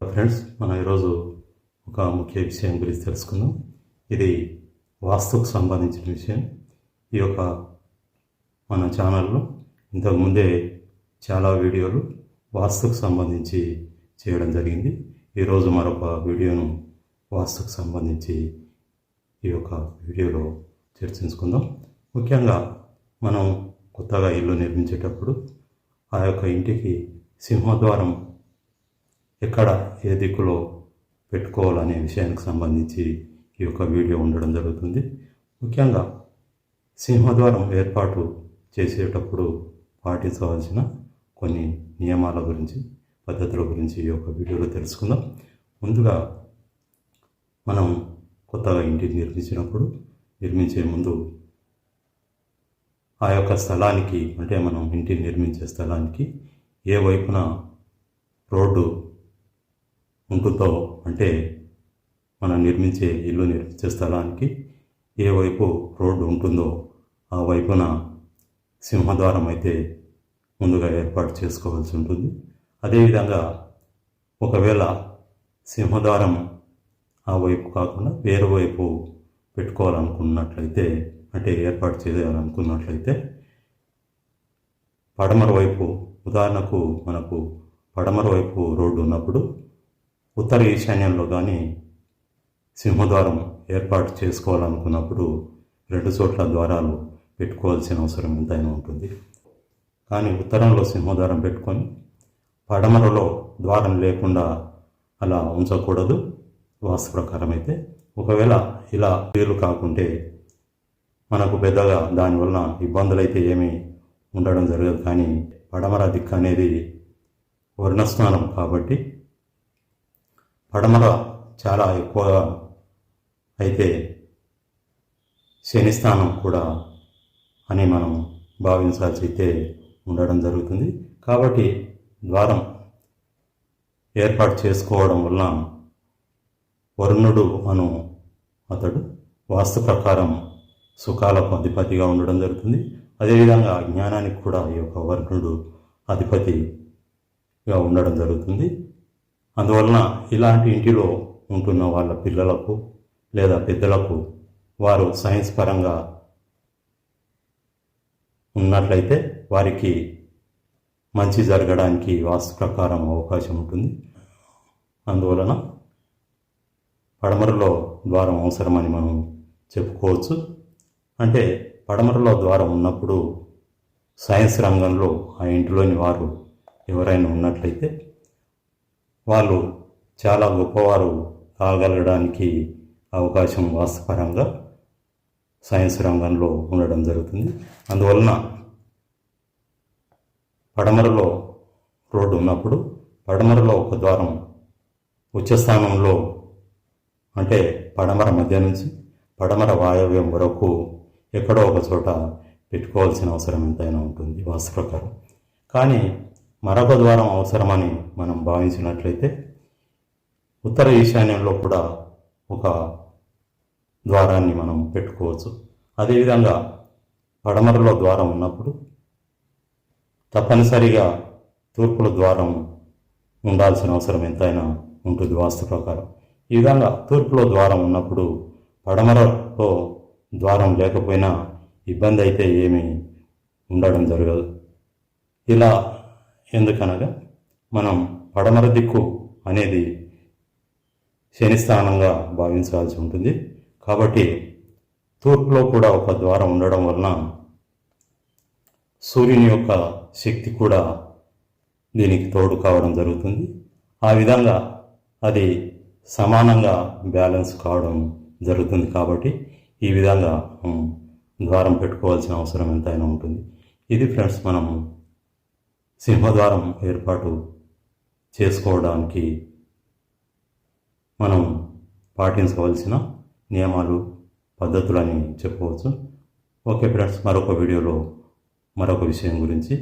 Friends మనం ఈరోజు ఒక ముఖ్య విషయం గురించి తెలుసుకుందాం. ఇది వాస్తుకు సంబంధించిన విషయం. ఈ యొక్క మన ఛానల్లో ఇంతకుముందే చాలా వీడియోలు వాస్తుకు సంబంధించి చేయడం జరిగింది. ఈరోజు మరొక వీడియోను వాస్తుకు సంబంధించి ఈ యొక్క వీడియోలో చర్చించుకుందాం. ముఖ్యంగా మనం కొత్తగా ఇల్లు నిర్మించేటప్పుడు ఆ యొక్క ఇంటికి సింహద్వారం ఎక్కడ ఏ దిక్కులో పెట్టుకోవాలనే విషయానికి సంబంధించి ఈ యొక్క వీడియో ఉండడం జరుగుతుంది. ముఖ్యంగా సింహద్వారం ఏర్పాటు చేసేటప్పుడు పాటించవలసిన కొన్ని నియమాల గురించి పద్ధతుల గురించి ఈ యొక్క వీడియోలో తెలుసుకుందాం. ముందుగా మనం కొత్తగా ఇంటిని నిర్మించినప్పుడు నిర్మించే ముందు ఆ యొక్క స్థలానికి అంటే మనం ఇంటిని నిర్మించే స్థలానికి ఏ వైపున రోడ్డు ఉంటుందో అంటే మనం నిర్మించే ఇల్లు నిర్మించే స్థలానికి ఏ వైపు రోడ్డు ఉంటుందో ఆ వైపున సింహద్వారం అయితే ముందుగా ఏర్పాటు చేసుకోవాల్సి ఉంటుంది. అదేవిధంగా ఒకవేళ సింహద్వారం ఆ వైపు కాకుండా వేరే వైపు పెట్టుకోవాలనుకున్నట్లయితే అంటే ఏర్పాటు చేయాలనుకున్నట్లయితే పడమర వైపు ఉదాహరణకు మనకు పడమర వైపు రోడ్డు ఉన్నప్పుడు ఉత్తర ఈశాన్యంలో కానీ సింహద్వారం ఏర్పాటు చేసుకోవాలనుకున్నప్పుడు రెండు చోట్ల ద్వారాలు పెట్టుకోవాల్సిన అవసరం ఎంతైనా ఉంటుంది. కానీ ఉత్తరంలో సింహద్వారం పెట్టుకొని పడమరలో ద్వారం లేకుండా అలా ఉంచకూడదు. వాస్తు ప్రకారం అయితే ఒకవేళ ఇలా వీలు కాకుంటే మనకు పెద్దగా దానివల్ల ఇబ్బందులు అయితే ఏమీ ఉండడం జరగదు. కానీ పడమర దిక్కు అనేది వర్ణస్నానం కాబట్టి పడమర చాలా ఎక్కువగా అయితే శని స్థానం కూడా అని మనం భావించాల్సి అయితే ఉండడం జరుగుతుంది. కాబట్టి ద్వారం ఏర్పాటు చేసుకోవడం వలన వరుణుడు అను అతడు వాస్తు ప్రకారం సుఖాలకు అధిపతిగా ఉండడం జరుగుతుంది. అదేవిధంగా జ్ఞానానికి కూడా ఈ యొక్క వర్ణుడు అధిపతిగా ఉండడం జరుగుతుంది. అందువలన ఇలాంటి ఇంటిలో ఉంటున్న వాళ్ళ పిల్లలకు లేదా పెద్దలకు వారు సైన్స్ పరంగా ఉన్నట్లయితే వారికి మంచి జరగడానికి వాస్తు ప్రకారం అవకాశం ఉంటుంది. అందువలన పడమరలో ద్వారం అవసరమని మనం చెప్పుకోవచ్చు. అంటే పడమరలో ద్వారం ఉన్నప్పుడు సైన్స్ రంగంలో ఆ ఇంటిలోని వారు ఎవరైనా ఉన్నట్లయితే వాళ్ళు చాలా గొప్పవారు కాగలగడానికి అవకాశం వాస్తవపరంగా సైన్స్ రంగంలో ఉండడం జరుగుతుంది. అందువలన పడమరలో రోడ్డు ఉన్నప్పుడు పడమరలో ఒక ద్వారం ఉచ్చస్థానంలో అంటే పడమర మధ్య నుంచి పడమర వాయవ్యం వరకు ఎక్కడో ఒక చోట పెట్టుకోవాల్సిన అవసరం ఎంతైనా ఉంటుంది వాస్తు ప్రకారం. కానీ మరొక ద్వారం అవసరమని మనం భావించినట్లయితే ఉత్తర ఈశాన్యంలో కూడా ఒక ద్వారాన్ని మనం పెట్టుకోవచ్చు. అదేవిధంగా పడమరలో ద్వారం ఉన్నప్పుడు తప్పనిసరిగా తూర్పుల ద్వారం ఉండాల్సిన అవసరం ఎంతైనా ఉంటుంది వాస్తు ప్రకారం. ఈ విధంగా తూర్పులో ద్వారం ఉన్నప్పుడు పడమరలో ద్వారం లేకపోయినా ఇబ్బంది అయితే ఏమీ ఉండడం జరగదు. ఇలా ఎందుకనగా మనం పడమర దిక్కు అనేది శని స్థానంగా భావించాల్సి ఉంటుంది. కాబట్టి తూర్పులో కూడా ఒక ద్వారం ఉండడం వలన సూర్యుని యొక్క శక్తి కూడా దీనికి తోడు కావడం జరుగుతుంది. ఆ విధంగా అది సమానంగా బ్యాలెన్స్ కావడం జరుగుతుంది కాబట్టి ఈ విధంగా ద్వారం పెట్టుకోవాల్సిన అవసరం ఎంతైనా ఉంటుంది. ఇది ఫ్రెండ్స్ మనం సింహద్వారం ఏర్పాటు చేసుకోవడానికి మనం పాటించవలసిన నియమాలు పద్ధతులని చెప్పవచ్చు. ఓకే ఫ్రెండ్స్ మరొక వీడియోలో మరొక విషయం గురించి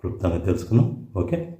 క్లుప్తంగా తెలుసుకుందాం. ఓకే?